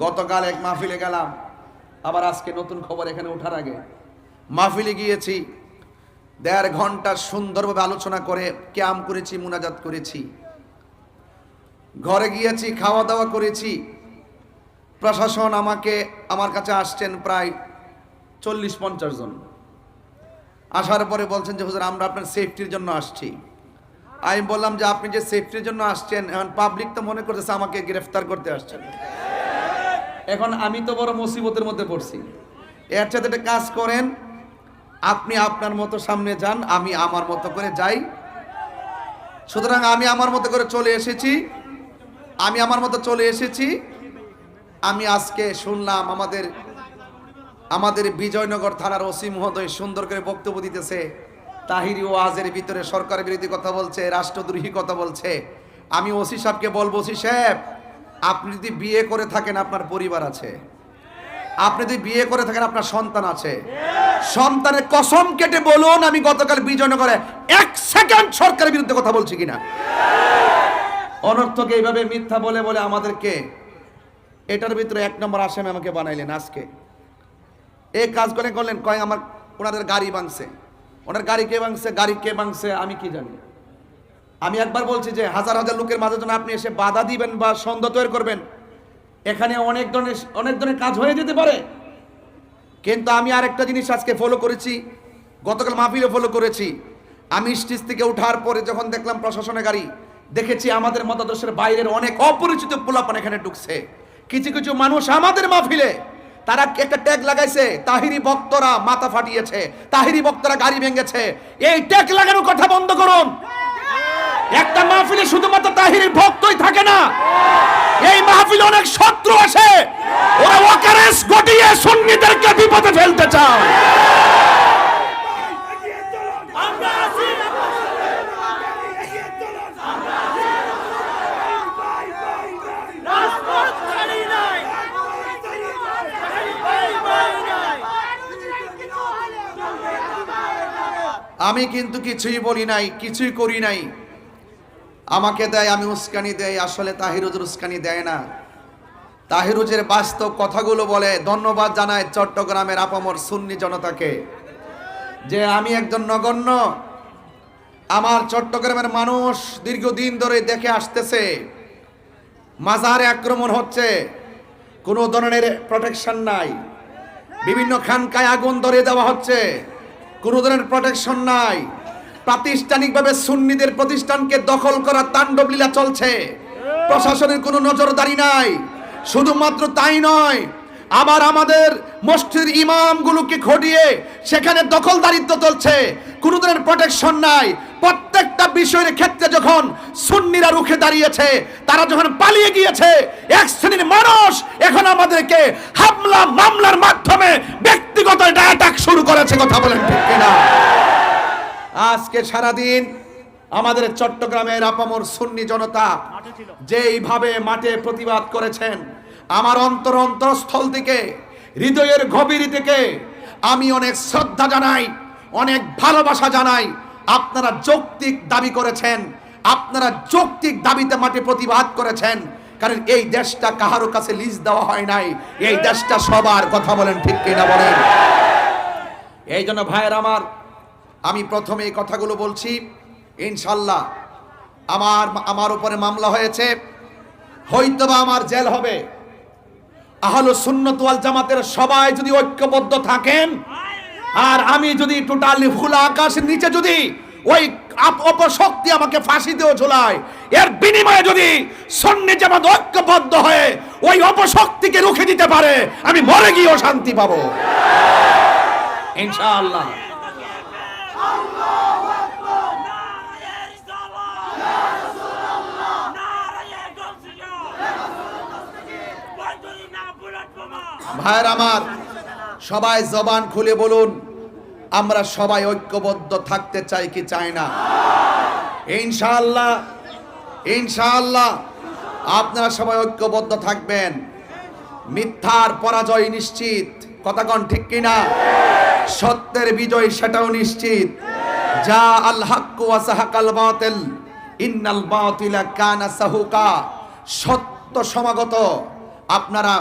গতকাল এক মাহফিলে গেলাম, আবার আজকে নতুন খবর এখানে ওঠার আগে। মাহফিলে গিয়েছি, দেড় ঘণ্টা সুন্দরভাবে আলোচনা করে ক্যাম করেছি, মুনাজাত করেছি। ঘরে গিয়েছি খাওয়া দাওয়া করেছি। প্রশাসন আমাকে, আমার কাছে আসছেন প্রায় চল্লিশ পঞ্চাশ জন। আসার পরে বলছেন যে, হুজুর, আমরা আপনার সেফটির জন্য আসছি। আমি বললাম যে, আপনি যে সেফটির জন্য আসছেন, এখন পাবলিক তো মনে করতেছে আমাকে গ্রেফতার করতে আসছেন। এখন আমি তো বড় মুসিবতের মধ্যে পড়ছি। এর সাথে একটা কাজ করেন, আপনি আপনার মতো সামনে যান, আমি আমার মতো করে যাই। সুতরাং আমি আমার মতো করে চলে এসেছি, আমি আমার মতো চলে এসেছি। আমি আজকে শুনলাম আমাদের আমাদের বিজয়নগর থানার ওসি মহোদয় সুন্দর করে বক্তব্য দিতেছে। তাহিরি ও আজের ভিতরে সরকারের বিরোধী কথা বলছে, রাষ্ট্রদ্রোহী কথা বলছে। আমি ওসি সাহেবকে বলব, ওসি সাহেব আপনি যদি বিয়ে করে থাকেন, আপনার পরিবার আছে। আপনি যদি বিয়ে করে থাকেন, আপনার সন্তান আছে। সন্তানের কসম কেটে বলুন, আমি গতকাল বিজয়নগরে এক সেকেন্ড সরকারের বিরুদ্ধে কথা বলছি কিনা। অনর্থকে এইভাবে মিথ্যা বলে বলে আমাদেরকে এটার ভিতরে এক নম্বর আসামি আমাকে বানাইলেন আজকে। এই কাজ করে করলেন, কয় আমার, ওনাদের গাড়ি ভাঙছে। ওনার গাড়ি কে ভাঙছে, গাড়ি কে ভাঙছে, আমি কি জানি? আমি একবার বলছি যে হাজার হাজার লোকের মাঝে যেন আপনি এসে বাধা দিবেন বা সন্দেহ তৈরি করবেন। এখানে অনেক ধরনের অনেক ধরনের কাজ হয়ে যেতে পারে। কিন্তু আমি আরেকটা জিনিস আজকে ফলো করেছি, গতকাল মাহফিলে ফলো করেছি। আমি স্টেজ থেকে ওঠার পরে যখন দেখলাম প্রশাসনের গাড়ি, দেখেছি আমাদের মতাদর্শের বাইরের অনেক অপরিচিত পোলাপান এখানে ঢুকছে। কিছু কিছু মানুষ আমাদের মাহফিলে, তারা একটা ট্যাগ লাগাইছে, তাহিরি বক্তরা মাথা ফাটিয়েছে, তাহিরি বক্তরা গাড়ি ভেঙেছে। এই ট্যাগ লাগানোর কথা বন্ধ করুন। একটা মাহফিলে শুধুমাত্র তাহিরের ভক্তই থাকে না। এই মাহফিলে অনেক শত্রু আছে ওরা ওকারেস গটিয়ে সুন্নিদেরকে বিপদে ফেলতে চায়। আমরা আছি। রাজপথ ছাড়ি নাই ভাই ভাই নাই। আমি কিন্তু কিছুই বলি নাই কিছুই করি নাই। আমাকে দেয়, আমি উস্কানি দেয় আসলে তাহিরুজের উস্কানি দেয় না। তাহিরুজের বাস্তব কথাগুলো বলে, ধন্যবাদ জানায় চট্টগ্রামের আপামর সুন্নি জনতাকে যে আমি একজন নগণ্য। আমার চট্টগ্রামের মানুষ দীর্ঘদিন ধরে দেখে আসতেছে, মাজারে আক্রমণ হচ্ছে, কোনো ধরনের প্রোটেকশন নাই। বিভিন্ন খানকায় আগুন ধরে দেওয়া হচ্ছে, কোনো ধরনের প্রোটেকশন নাই। প্রাতিষ্ঠানিকভাবে সুন্নিদের প্রতিষ্ঠানকে দখল করা তাণ্ডব লীলা চলছে। প্রশাসনের কোনো নজরদারি নাই। শুধুমাত্র তাই নয়, আবার আমাদের মসজিদের ইমামগুলোকে ঘটিয়ে সেখানে দখলদারিত্ব চলছে। কোনো ধরনের প্রোটেকশন নাই। প্রত্যেকটা বিষয়ের ক্ষেত্রে যখন সুন্নিরা রুখে দাঁড়িয়েছে, তারা যখন পালিয়ে গিয়েছে, এক শ্রেণির মানুষ এখন আমাদেরকে হামলা, মামলার মাধ্যমে ব্যক্তিগত অ্যাটাক শুরু করেছে, কথা বলেন ঠিক কিনা? আজকে সারাদিন আমাদের চট্টগ্রামের আপামর সুন্নি জনতা যেইভাবে মাঠে প্রতিবাদ করেছেন আমার অন্তর অন্তরস্থল থেকে হৃদয়ের গভীর থেকে আমি অনেক শ্রদ্ধা জানাই অনেক ভালোবাসা জানাই। আপনারা যৌক্তিক দাবি করেছেন আপনারা যৌক্তিক দাবিতে মাঠে প্রতিবাদ করেছেন কারণ এই দেশটা কাহারো কাছে লিজ দেওয়া হয় নাই। এই দেশটা সবার কথা বলেন ঠিক কিনা বলেন? এই জন্য ভাইয়ের আমার আমি প্রথমে এই কথাগুলো বলছি, ইনশাল্লাহ আমার আমার উপরে মামলা হয়েছে, হয়তোবা আমার জেল হবে। আহলো সুন্নত ওয়াল জামাতের সবাই যদি ঐক্যবদ্ধ থাকেন, আর আমি যদি টোটালি খোলা আকাশের নিচে যদি ওই অপশক্তি আমাকে ফাঁসি দিয়েও ঝোলায়, এর বিনিময়ে যদি সন্নি জামাত ঐক্যবদ্ধ হয়ে ওই অপশক্তিকে রুখে দিতে পারে, আমি মরে গিয়েও শান্তি পাবো। ইনশাআল্লাহ। ভাইয়ের আমার, সবাই জবান খুলে বলুন, আমরা সবাই ঐক্যবদ্ধ থাকতে চাই কি চাই না? ইনশাআল্লাহ ইনশাআল্লাহ, আপনারা সবাই ঐক্যবদ্ধ থাকবেন। মিথ্যার পরাজয় নিশ্চিত। কথা কন ঠিক কিনা সত্যের বিজয় সেটাও নিশ্চিত। যা আল হাক্কু ওয়া সাহাকাল বাতিল, ইন্নাল বাতিলা কানা সাহুকা। সত্য সমাগত, আপনারা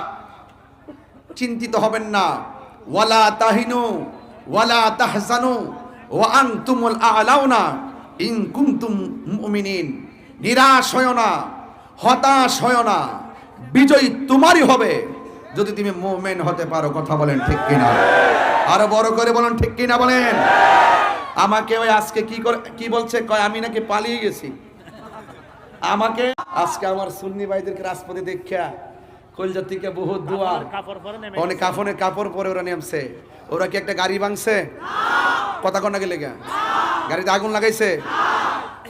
চিন্তিত হবেন না। ওয়ালা তাহিনু, ওয়ালা তাহজানু, ওয়া আনতুমুল আলাউনা, ইন কুনতুম মুমিনিন। নিরাশ হয় না, হতাশ হয় না, বিজয় তোমারই হবে। যদি তুমি মুমিন হতে পারো, কথা বলেন ঠিক কিনা? আরও বড় করে বলেন ঠিক কিনা বলেন? আমাকে ওই আজকে কি করে, কি বলছে? কয়, আমি নাকি পালিয়ে গেছি। আমাকে আজকে আমার সুন্নি ভাইদেরকে রাজপথে দেখা কলজার থেকে কাপড় পরে অনেক কাফনের কাপড় পরে ওরা নেমছে। ওরা কি একটা গাড়ি ভাঙছে? কথা কন্যা গেলে গাড়িতে আগুন লাগাইছে।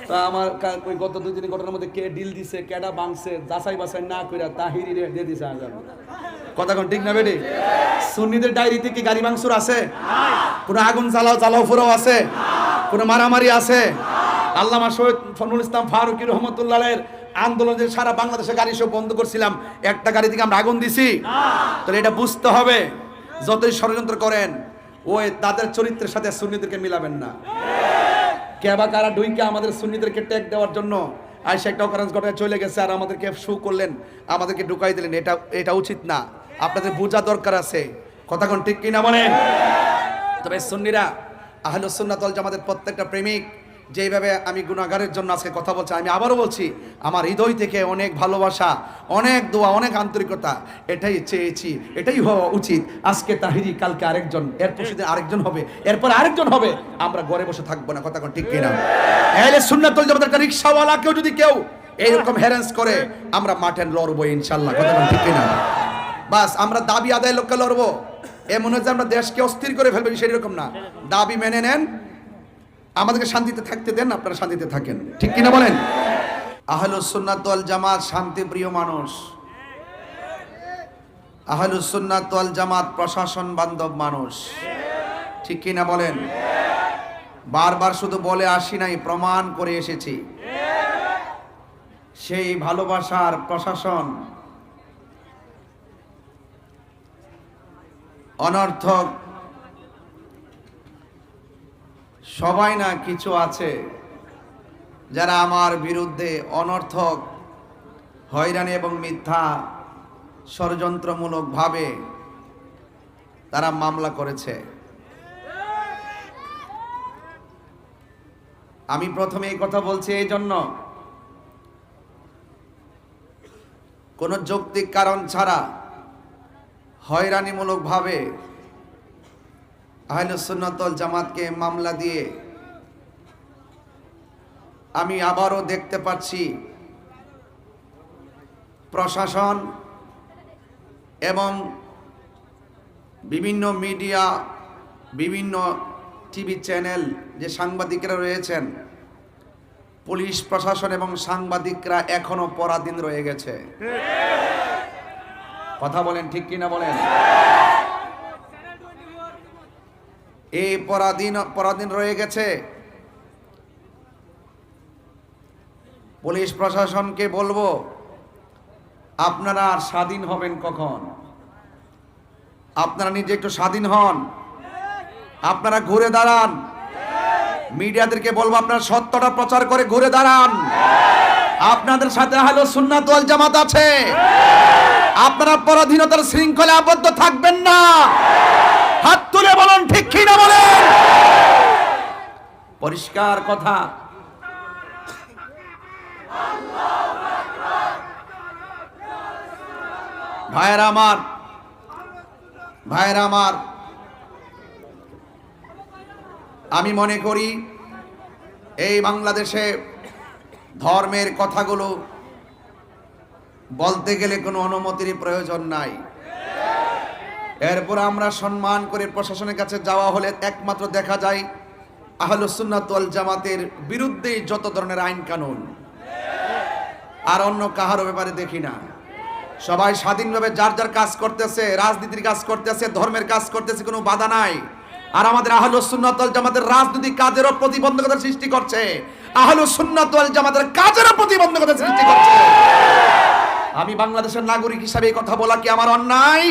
তা আমার ওই গত দুই দিনের ঘটনার মধ্যে কে ডিল দিছে কেডা ভাঙছে যাচাই বাছাই না কইরা তাহিরি রে দিয়ে দিছে আজান। কথা কোন ঠিক না বেটি? সুন্নিদের ডায়েরিতে কি গাড়ি ভাঙচুর আছে? কোনো আগুন জ্বালাও জ্বালাও ফুরাও আছে? কোনো মারামারি আছে? আল্লামা শহীদ ফনুল ইসলাম ফারুকি রহমতুল্লাহের আন্দোলন যে সারা বাংলাদেশে গাড়ি সব বন্ধ করছিলাম, একটা গাড়ি থেকে আমরা আগুন দিছি। তাহলে এটা বুঝতে হবে, যতই ষড়যন্ত্র করেন, ওই তাদের চরিত্রের সাথে সুন্নিদেরকে মিলাবেন না। কেবা কারা ডুইকে আমাদের সুন্নিদেরকে ট্যাগ দেওয়ার জন্য আইসা একটা অকারেন্স ঘটনা চলে গেছে আর আমাদেরকে শু করলেন, আমাদেরকে ঢুকাই দিলেন, এটা এটা উচিত না। আপনাদের বোঝা দরকার আছে। কথা কোন ঠিক কিনা বলেন? তবে সুন্নিরা আহলে সুন্নাতল জামাতের প্রত্যেকটা প্রেমিক যেইভাবে আমি গুণাগারের জন্য আজকে কথা বলছি, আমি আবারও বলছি, আমার হৃদয় থেকে অনেক ভালোবাসা, অনেক দোয়া, অনেক আন্তরিকতা, এটাই চেয়েছি, এটাই হওয়া উচিত। আজকে তাহিরি, কালকে আরেকজন, এরপর সেদিন আরেকজন হবে, এরপর আরেকজন হবে, আমরা ঘরে বসে থাকব না, কথা ঠিক কিনা? এহলে সুন্নাতল জামাতের রিক্সাওয়ালা কেউ যদি কেউ এইরকম হ্যারেন্স করে, আমরা মাঠে লড়বো ইনশাল্লাহ কথা ঠিক কিনা? বাস, আমরা দাবি আদায় লক্ষ্যে লড়বো। এ মনে হচ্ছে আমরা দেশকে অস্থির করে ফেলবে এরকম না। দাবি মেনে নেন আমাদেরকে শান্তিতে থাকতে দেন আপনারা শান্তিতে থাকেন। ঠিক কিনা বলেন? আহলুস সুন্নাত জামাত শান্তি প্রিয় মানুষ। আহলুস সুন্নাত জামাত প্রশাসন বান্ধব মানুষ। ঠিক কিনা বলেন? বারবার শুধু বলে আসি নাই, প্রমাণ করে এসেছি। সেই ভালোবাসার প্রশাসন অনর্থক সবাই না কিছু আছে যারা আমার বিরুদ্ধে অনর্থক, হয়রানি এবং মিথ্যা ষড়যন্ত্রমূলকভাবে তারা মামলা করেছে। আমি প্রথমে এই কথা বলছি এই জন্য, কোনো যৌক্তিক কারণ ছাড়া হয়রানিমূলকভাবে আহলুসুন্নতল জামাতকে মামলা দিয়ে আমি আবারও দেখতে পাচ্ছি প্রশাসন এবং বিভিন্ন মিডিয়া বিভিন্ন টিভি চ্যানেল যে সাংবাদিকরা রয়েছেন পুলিশ প্রশাসন এবং সাংবাদিকরা এখনও পরাধীন রয়ে গেছে। কথা বলেন ঠিক কিনা বলেন? এই পরাধীন পরাধীন রয়ে গেছে। পুলিশ প্রশাসনকে বলব, আপনারা আর স্বাধীন হবেন কখন? আপনারা নিজে একটু স্বাধীন হন। আপনারা ঘুরে দাঁড়ান। মিডিয়াদেরকে বলব, আপনারা সত্যটা প্রচার করে ঘুরে দাঁড়ান। আপনাদের সাথে হলো সুন্নাত ওয়াল জামাত আছে। আপনারা পরাধীনতার শৃঙ্খলে আবদ্ধ থাকবেন না। হাত তুলে বলুন, ঠিক কি না বলেন? পরিষ্কার কথা। ভাইয়েরা আমার ভাইয়েরা আমার, আমি মনে করি এই বাংলাদেশে ধর্মের কথাগুলো বলতে গেলে কোনো অনুমতির প্রয়োজন নাই। এরপর আমরা সম্মান করে প্রশাসনের কাছে যাওয়া হলে একমাত্র দেখা যায় আহলুসুন্নাত ওয়াল জামাতের বিরুদ্ধেই যত ধরনের আইন কানুন। আর অন্য কাহারও ব্যাপারে দেখি না। সবাই স্বাধীনভাবে যার যার কাজ করতেছে, রাজনীতির কাজ করতেছে, ধর্মের কাজ করতেছে, কোনো বাধা নাই। আর আমাদের আহলুস সুন্নাত ওয়াল জামাতের রাজনৈতিক কাজেরও প্রতিবন্ধকতা সৃষ্টি করছে। আহল সুন্নাত ওয়াল জামাতের কাজেরও প্রতিবন্ধকতা সৃষ্টি করছে। আমি বাংলাদেশের নাগরিক হিসাবে এই কথা বলা কি আমার অন্যায়?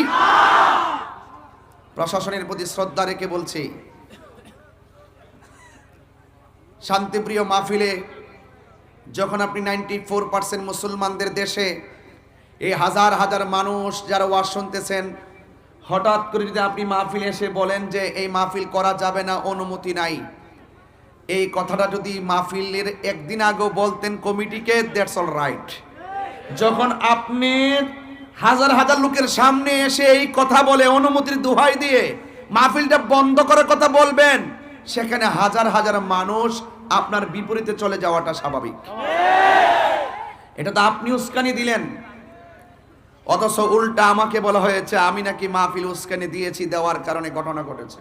প্রশাসনের প্রতি শ্রদ্ধা রেখে বলছি, শান্তিপ্রিয় মাহফিলে যখন আপনি নাইনটি ফোর পার্সেন্ট মুসলমানদের দেশে এই হাজার হাজার মানুষ যারা ওয়াজ শুনতেছেন, হঠাৎ করে যদি আপনি মাহফিল এসে বলেন যে এই মাহফিল করা যাবে না, অনুমতি নাই। এই কথাটা যদি মাহফিলের একদিন আগেও বলতেন কমিটিকে দ্যাটস অল রাইট যখন আপনি হাজার হাজার লোকের সামনে এসে এই কথা বলে, অনুমতির দোহাই দিয়ে মাহফিলটা বন্ধ করার কথা বলবেন, সেখানে হাজার হাজার মানুষ আপনার বিপরীতে চলে যাওয়াটা স্বাভাবিক। এটা তো আপনি উস্কানি দিলেন। অথচ উল্টা আমাকে বলা হয়েছে, আমি নাকি মাহফিল উস্কানি দিয়েছি, দেওয়ার কারণে ঘটনা ঘটেছে।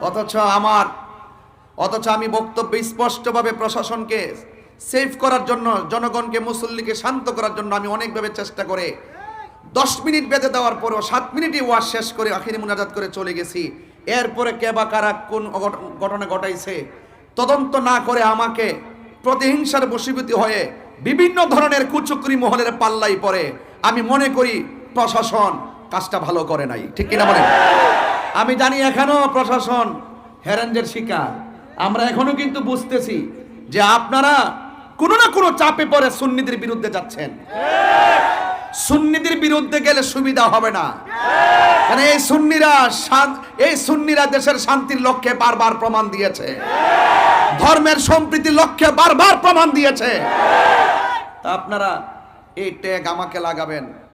অথচ আমার, অথচ আমি বক্তব্য স্পষ্টভাবে প্রশাসনকে সেভ করার জন্য জনগণকে, মুসল্লিকে শান্ত করার জন্য আমি অনেকভাবে চেষ্টা করে দশ মিনিট বেঁধে দেওয়ার পরেও সাত মিনিটই ওয়াজ শেষ করে আখিরি মুনাজাত করে চলে গেছি। এরপরে কে বা কারা কোন ঘটনা ঘটাইছে, তদন্ত না করে আমাকে প্রতিহিংসার বশীভূত হয়ে বিভিন্ন ধরনের কুচুকরি মহলের পাল্লাই পরে আমি মনে করি প্রশাসন কাজটা ভালো করে নাই। ঠিক কিনা বলেন? আমি জানি এখনও প্রশাসন হেরেঞ্জের শিকার। আমরা এখনও কিন্তু বুঝতেছি যে আপনারা কোনো না কোনো চাপে পড়ে সুন্নিদের বিরুদ্ধে যাচ্ছেন। সুন্নিদের বিরুদ্ধে গেলে সুবিধা হবে না। কারণ এই সুন্নিরা এই সুন্নিরা দেশের শান্তির লক্ষ্যে বারবার প্রমাণ দিয়েছে। ধর্মের সম্প্রীতির লক্ষ্যে বারবার প্রমাণ দিয়েছে। আপনারা এই ট্যাগ আমাকে লাগাবেন।